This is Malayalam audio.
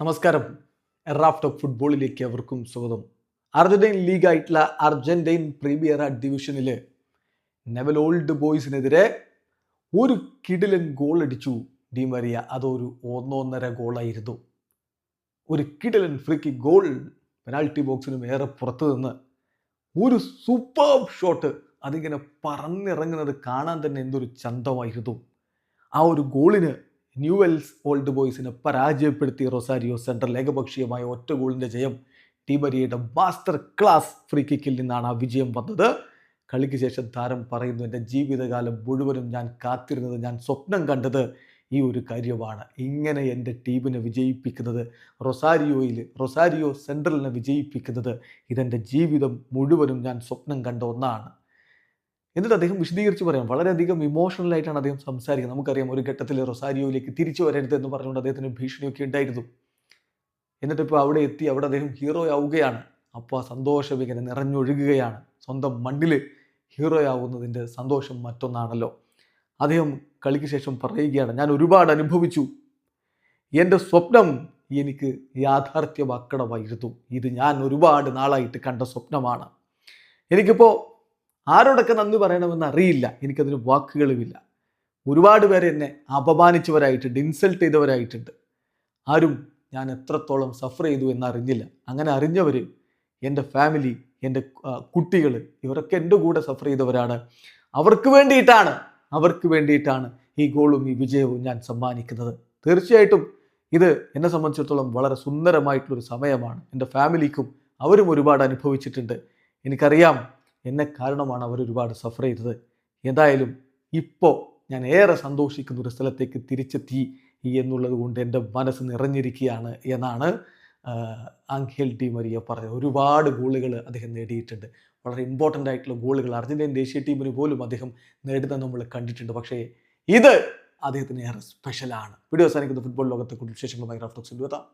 നമസ്കാരം. റാഫ്റ്റ് ഓഫ് ഫുട്ബോളിലേക്ക് അവർക്കും സ്വാഗതം. അർജന്റീൻ ലീഗായിട്ടുള്ള അർജന്റൈൻ പ്രീമിയർ ഡിവിഷനിൽ നെവൽ ഓൾഡ് ബോയ്സിനെതിരെ ഒരു കിടിലൻ ഗോൾ അടിച്ചു. ഡി മരിയ അതൊരു ഒന്നൊന്നര ഗോളായിരുന്നു ഒരു കിടിലൻ ഫ്രിക്ക് ഗോൾ പെനാൾട്ടി ബോക്സിനും ഏറെ പുറത്തു നിന്ന് ഒരു സൂപ്പർ ഷോട്ട് അതിങ്ങനെ പറന്നിറങ്ങുന്നത് കാണാൻ തന്നെ എന്തൊരു ചന്തമായിരുന്നു. ആ ഒരു ഗോളിന് ന്യൂവെൽസ് ഓൾഡ് ബോയ്സിനെ പരാജയപ്പെടുത്തി റൊസാരിയോ സെൻട്രൽ ഏകപക്ഷീയമായ ഒറ്റ ഗോളിന്റെ ജയം ടീമരിയുടെ മാസ്റ്റർ ക്ലാസ് ഫ്രീ കിക്കിൽ നിന്നാണ് ആ വിജയം വന്നത്. കളിക്ക് ശേഷം താരം പറയുന്നു എന്റെ ജീവിതകാലം മുഴുവനും ഞാൻ കാത്തിരുന്നത് ഞാൻ സ്വപ്നം കണ്ടത് ഈ ഒരു കാര്യമാണ്. ഇങ്ങനെ എന്റെ ടീമിനെ വിജയിപ്പിക്കുന്നത് റൊസാരിയോയിൽ റൊസാരിയോ സെൻട്രലിനെ വിജയിപ്പിക്കുന്നത് ഇതെന്റെ ജീവിതം മുഴുവനും ഞാൻ സ്വപ്നം കണ്ട ഒന്നാണ്. എന്നിട്ട് അദ്ദേഹം വിശദീകരിച്ച് പറയാം. വളരെയധികം ഇമോഷണൽ ആയിട്ടാണ് അദ്ദേഹം സംസാരിക്കുന്നത്. നമുക്കറിയാം ഒരു ഘട്ടത്തിൽ റൊസാരിയോയിലേക്ക് തിരിച്ചു വരരുത് എന്ന് പറഞ്ഞുകൊണ്ട് അദ്ദേഹത്തിന് ഭീഷണിയൊക്കെ ഉണ്ടായിരുന്നു. എന്നിട്ട് ഇപ്പോൾ അവിടെ എത്തി അവിടെ അദ്ദേഹം ഹീറോ ആവുകയാണ്. അപ്പോൾ ആ സന്തോഷം ഇങ്ങനെ നിറഞ്ഞൊഴുകുകയാണ്. സ്വന്തം മണ്ണിൽ ഹീറോ ആവുന്നതിന്റെ സന്തോഷം മറ്റൊന്നാണല്ലോ. അദ്ദേഹം കളിക്ക് ശേഷം പറയുകയാണ് ഞാൻ ഒരുപാട് അനുഭവിച്ചു. എന്റെ സ്വപ്നം എനിക്ക് യാഥാർത്ഥ്യമാക്കണമായിരുന്നു. ഇത് ഞാൻ ഒരുപാട് നാളായിട്ട് കണ്ട സ്വപ്നമാണ്. എനിക്കിപ്പോൾ ആരോടൊക്കെ നന്ദി പറയണമെന്ന് അറിയില്ല. എനിക്കതിന് വാക്കുകളുമില്ല. ഒരുപാട് പേരെ എന്നെ അപമാനിച്ചവരായിട്ടുണ്ട് ഇൻസൾട്ട് ചെയ്തവരായിട്ടുണ്ട്. ആരും ഞാൻ എത്രത്തോളം സഫർ ചെയ്തു എന്നറിഞ്ഞില്ല. അങ്ങനെ അറിഞ്ഞവർ എന്റെ ഫാമിലി എന്റെ കുട്ടികൾ ഇവരൊക്കെ എന്റെ കൂടെ സഫർ ചെയ്തവരാണ്. അവർക്ക് വേണ്ടിയിട്ടാണ് അവർക്ക് വേണ്ടിയിട്ടാണ് ഈ ഗോളും ഈ വിജയവും ഞാൻ സമ്മാനിക്കുന്നത്. തീർച്ചയായിട്ടും ഇത് എന്നെ സംബന്ധിച്ചിടത്തോളം വളരെ സുന്ദരമായിട്ടുള്ളൊരു സമയമാണ്. എന്റെ ഫാമിലിക്കും അവരും ഒരുപാട് അനുഭവിച്ചിട്ടുണ്ട്. എനിക്കറിയാം എന്നെ കാരണമാണ് അവർ ഒരുപാട് സഫർ ചെയ്തത്. എന്തായാലും ഇപ്പോൾ ഞാൻ ഏറെ സന്തോഷിക്കുന്ന ഒരു സ്ഥലത്തേക്ക് തിരിച്ചെത്തി എന്നുള്ളത് കൊണ്ട് എന്റെ മനസ്സ് നിറഞ്ഞിരിക്കുകയാണ് എന്നാണ് ആംഖേൽ ഡി മരിയ പറഞ്ഞത്. ഒരുപാട് ഗോളുകൾ അദ്ദേഹം നേടിയിട്ടുണ്ട്. വളരെ ഇമ്പോർട്ടന്റ് ആയിട്ടുള്ള ഗോളുകൾ അർജന്റീൻ ദേശീയ ടീമിന് പോലും അദ്ദേഹം നേടുന്നത് നമ്മൾ കണ്ടിട്ടുണ്ട്. പക്ഷേ ഇത് അദ്ദേഹത്തിന് ഏറെ സ്പെഷ്യലാണ് വീഡിയോ അവസാനിക്കുന്ന. ഫുട്ബോൾ ലോകത്തെ കൂടുതൽ വിശേഷങ്ങളുമായി റാഫ്റ്റോക്സിൽ എത്താം.